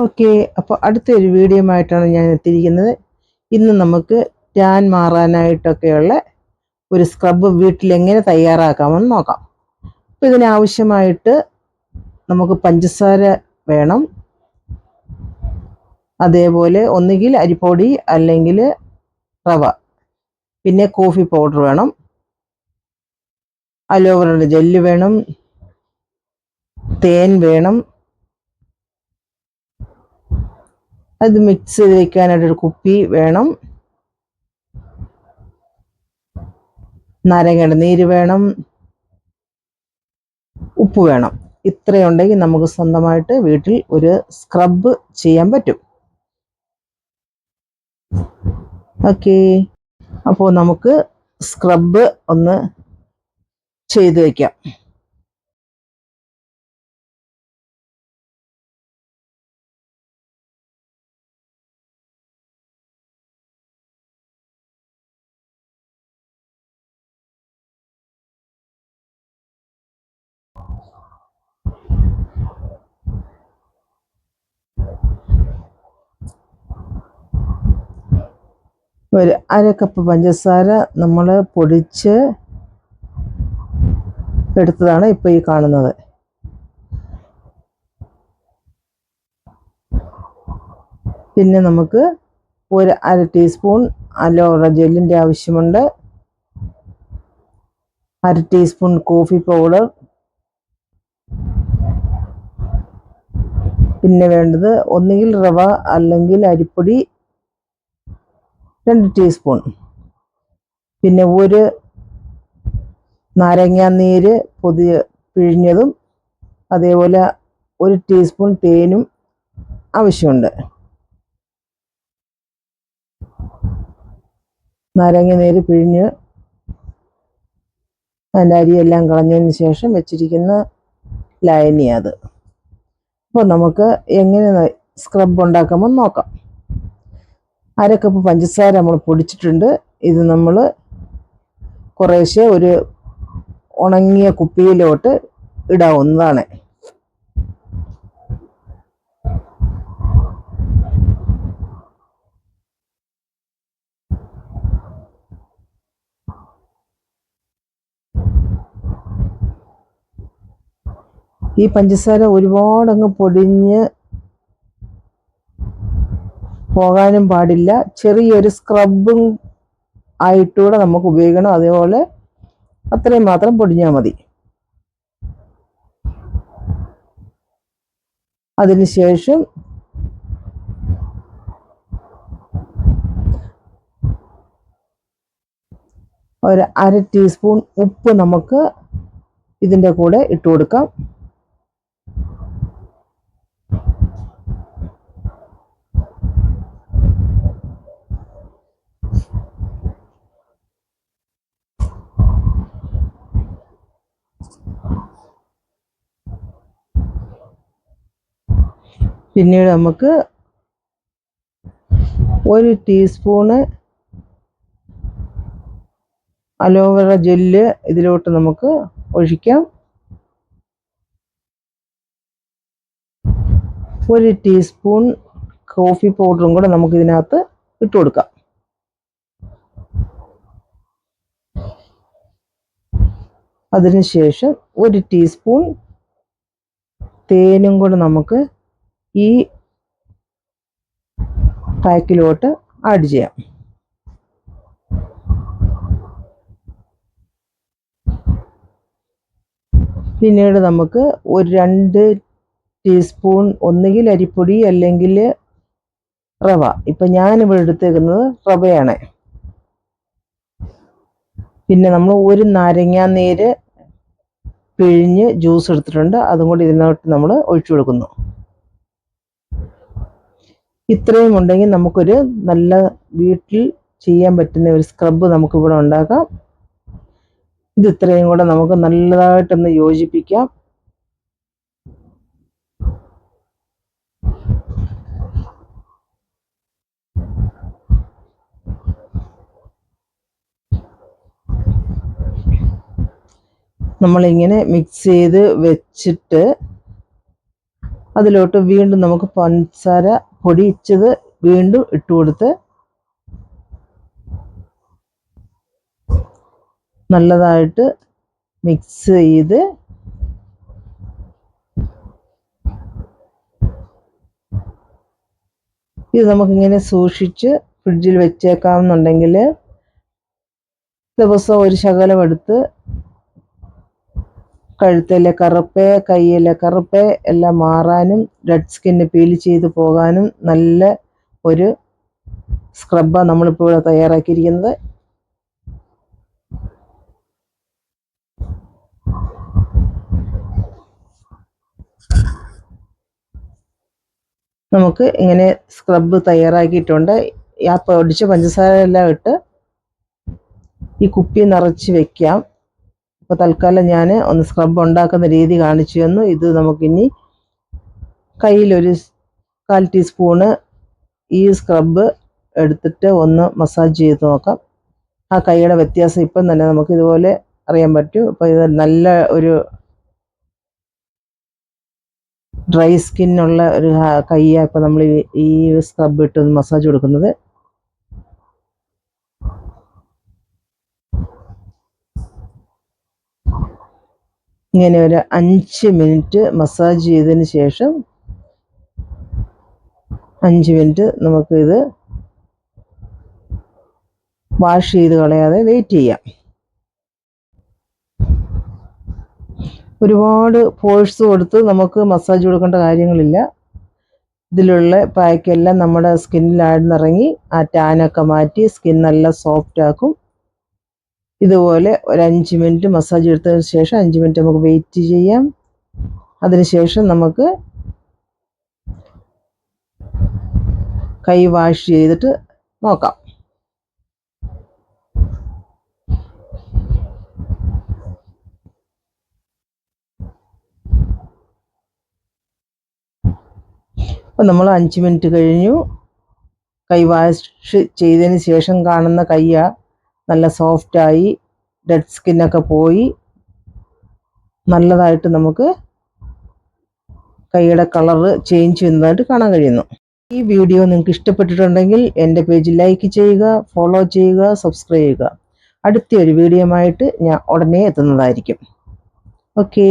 Okay അപ്പോൾ അടുത്തൊരു video ആയിട്ടാണ് ഞാൻ എത്തിയിരിക്കുന്നത്. ഇന്ന് നമുക്ക് ടാൻ മാറാനായിട്ടൊക്കെയുള്ള ഒരു സ്ക്രബ് വീട്ടിൽ എങ്ങനെ തയ്യാറാക്കാമെന്ന് നോക്കാം. അപ്പോൾ ഇതിനാവശ്യമായിട്ട് നമുക്ക് പഞ്ചസാര വേണം. അതേപോലെ ഒന്നുകിൽ അരിപ്പൊടി അല്ലെങ്കിൽ റവ. പിന്നെ കോഫി പൗഡർ വേണം. അലോവറയുടെ ജെല്ല് വേണം. തേൻ വേണം. അത് മിക്സ് ചെയ്ത് വെക്കാനായിട്ടൊരു കുപ്പി വേണം. നാരങ്ങയുടെ നീര് വേണം. ഉപ്പ് വേണം. ഇത്രയുണ്ടെങ്കിൽ നമുക്ക് സ്വന്തമായിട്ട് വീട്ടിൽ ഒരു സ്ക്രബ് ചെയ്യാൻ പറ്റും. ഓക്കെ അപ്പോൾ നമുക്ക് സ്ക്രബ് ഒന്ന് ചെയ്ത് വയ്ക്കാം ഒരു അര കപ്പ് പഞ്ചസാര നമ്മൾ പൊടിച്ച് എടുത്തതാണ് ഇപ്പോൾ ഈ കാണുന്നത്. പിന്നെ നമുക്ക് ഒരു അര ടീസ്പൂൺ അലോറ ജെല്ലിന്റെ ആവശ്യമുണ്ട്. അര ടീസ്പൂൺ കോഫി പൗഡർ പിന്നെ വേണ്ടത് ഒന്നുകിൽ റവ അല്ലെങ്കിൽ അരിപ്പൊടി രണ്ട് ടീസ്പൂൺ പിന്നെ ഒരു നാരങ്ങാനീര് പുതിയ പിഴിഞ്ഞതും അതേപോലെ ഒരു ടീസ്പൂൺ തേനും ആവശ്യമുണ്ട്. നാരങ്ങ നീര് പിഴിഞ്ഞ് അതിന്റെ അരിയെല്ലാം കളഞ്ഞതിന് ശേഷം വെച്ചിരിക്കുന്ന ലായനി അപ്പോൾ നമുക്ക് എങ്ങനെ സ്ക്രബ് ഉണ്ടാക്കാമെന്ന് നോക്കാം. അര കപ്പ് പഞ്ചസാര നമ്മൾ പൊടിച്ചിട്ടുണ്ട്. ഇത് നമ്മൾ കുറേശ്ശെ ഒരു ഉണങ്ങിയ കുപ്പിയിലോട്ട് ഇടാവുന്നതാണ്. ഈ പഞ്ചസാര ഒരുപാടങ്ങ് പൊടിഞ്ഞ് പോകാനും പാടില്ല. ചെറിയൊരു സ്ക്രബും ആയിട്ടൂടെ നമുക്ക് ഉപയോഗിക്കണം. അതേപോലെ അത്രയും മാത്രം പൊടിഞ്ഞാൽ മതി. അതിനുശേഷം ഒരു അര ടീസ്പൂൺ ഉപ്പ് നമുക്ക് ഇതിന്റെ കൂടെ ഇട്ട് കൊടുക്കാം പിന്നീട് നമുക്ക് ഒരു ടീസ്പൂണ് അലോവേറ ജെല്ല് ഇതിലോട്ട് നമുക്ക് ഒഴിക്കാം. ഒരു ടീസ്പൂൺ കോഫി പൗഡറും കൂടെ നമുക്ക് ഇതിനകത്ത് ഇട്ട് കൊടുക്കാം. അതിനുശേഷം ഒരു ടീസ്പൂൺ തേനും കൂടെ നമുക്ക് ഈ പാക്കിലോട്ട് ആഡ് ചെയ്യാം. പിന്നീട് നമുക്ക് ഒരു രണ്ട് ടീസ്പൂൺ ഒന്നുകിൽ അരിപ്പൊടി അല്ലെങ്കിൽ റവ. ഇപ്പം ഞാനിവിടെ എടുത്തേക്കുന്നത് റവയാണ്. പിന്നെ നമ്മൾ ഒരു നാരങ്ങാ നീര് പിഴിഞ്ഞ് ജ്യൂസ് എടുത്തിട്ടുണ്ട്. അതും കൂടി ഇതിനകത്ത് നമ്മൾ ഒഴിച്ചു കൊടുക്കുന്നു. ഇത്രയും ഉണ്ടെങ്കിൽ നമുക്കൊരു നല്ല വീട്ടിൽ ചെയ്യാൻ പറ്റുന്ന ഒരു സ്ക്രബ് നമുക്കിവിടെ ഉണ്ടാക്കാം. ഇത് ഇത്രയും കൂടെ നമുക്ക് നല്ലതായിട്ടൊന്ന് യോജിപ്പിക്കാം. നമ്മളിങ്ങനെ മിക്സ് ചെയ്ത് വെച്ചിട്ട് അതിലോട്ട് വീണ്ടും നമുക്ക് പഞ്ചസാര പൊടിച്ചത് വീണ്ടും ഇട്ട് കൊടുത്ത് നല്ലതായിട്ട് മിക്സ് ചെയ്ത് ഇത് നമുക്കിങ്ങനെ സൂക്ഷിച്ച് ഫ്രിഡ്ജിൽ വെച്ചേക്കാമെന്നുണ്ടെങ്കിൽ ദിവസം ഒരു ശകലം എടുത്ത് കഴുത്തിലെ കറുപ്പ് കയ്യിലെ കറുപ്പ് എല്ലാം മാറാനും ഡെഡ് സ്കിന്ന് പീൽ ചെയ്ത് പോകാനും നല്ല ഒരു സ്ക്രബാണ് നമ്മളിപ്പോൾ ഇവിടെ തയ്യാറാക്കിയിരിക്കുന്നത്. നമുക്ക് ഇങ്ങനെ സ്ക്രബ് തയ്യാറാക്കിയിട്ടുണ്ട്. ആ പൊടിച്ച പഞ്ചസാര എല്ലാം ഇട്ട് ഈ കുപ്പി നിറച്ച് വെക്കാം. അപ്പോൾ തൽക്കാലം ഞാൻ ഒന്ന് സ്ക്രബ് ഉണ്ടാക്കുന്ന രീതി കാണിച്ചു തന്നു. ഇത് നമുക്കിനി കയ്യിലൊരു കാൽ ടീസ്പൂണ് ഈ സ്ക്രബ് എടുത്തിട്ട് ഒന്ന് മസാജ് ചെയ്ത് നോക്കാം. ആ കൈയുടെ വ്യത്യാസം ഇപ്പം തന്നെ നമുക്ക് ഇതുപോലെ അറിയാൻ പറ്റും. അപ്പോൾ ഇത് നല്ല ഒരു ഡ്രൈ സ്കിന്നുള്ള ഒരു കൈയാണ് ഇപ്പോൾ നമ്മൾ ഈ സ്ക്രബ് ഇട്ട് മസാജ് കൊടുക്കുന്നത്. ഇങ്ങനെ ഒരു അഞ്ച് മിനിറ്റ് മസാജ് ചെയ്തതിന് ശേഷം അഞ്ച് മിനിറ്റ് നമുക്കിത് വാഷ് ചെയ്ത് കളയാതെ വെയിറ്റ് ചെയ്യാം. ഒരുപാട് ഫോഴ്സ് കൊടുത്ത് നമുക്ക് മസാജ് കൊടുക്കേണ്ട കാര്യങ്ങളില്ല. ഇതിലുള്ള പാക്കെല്ലാം നമ്മുടെ സ്കിന്നിലാഴ്ന്നിറങ്ങി ആ ടാനൊക്കെ മാറ്റി സ്കിൻ നല്ല സോഫ്റ്റ് ഇതുപോലെ ഒരു അഞ്ച് മിനിറ്റ് മസാജ് എടുത്തതിന് ശേഷം അഞ്ച് മിനിറ്റ് നമുക്ക് വെയിറ്റ് ചെയ്യാം. അതിനുശേഷം നമുക്ക് കൈ വാഷ് ചെയ്തിട്ട് നോക്കാം. അപ്പം നമ്മൾ അഞ്ച് മിനിറ്റ് കഴിഞ്ഞു. കൈ വാഷ് ചെയ്തതിന് ശേഷം കാണുന്ന കയ്യ നല്ല സോഫ്റ്റായി ഡെഡ് സ്കിന്നൊക്കെ പോയി നല്ലതായിട്ട് നമുക്ക് കൈയുടെ കളറ് ചേഞ്ച് ചെയ്യുന്നതായിട്ട് കാണാൻ കഴിയുന്നു. ഈ വീഡിയോ നിങ്ങൾക്ക് ഇഷ്ടപ്പെട്ടിട്ടുണ്ടെങ്കിൽ എന്റെ പേജ് ലൈക്ക് ചെയ്യുക ഫോളോ ചെയ്യുക സബ്സ്ക്രൈബ് ചെയ്യുക. അടുത്ത ഒരു വീഡിയോ ആയിട്ട് ഞാൻ ഉടനെ എത്തുന്നതായിരിക്കും. ഓക്കേ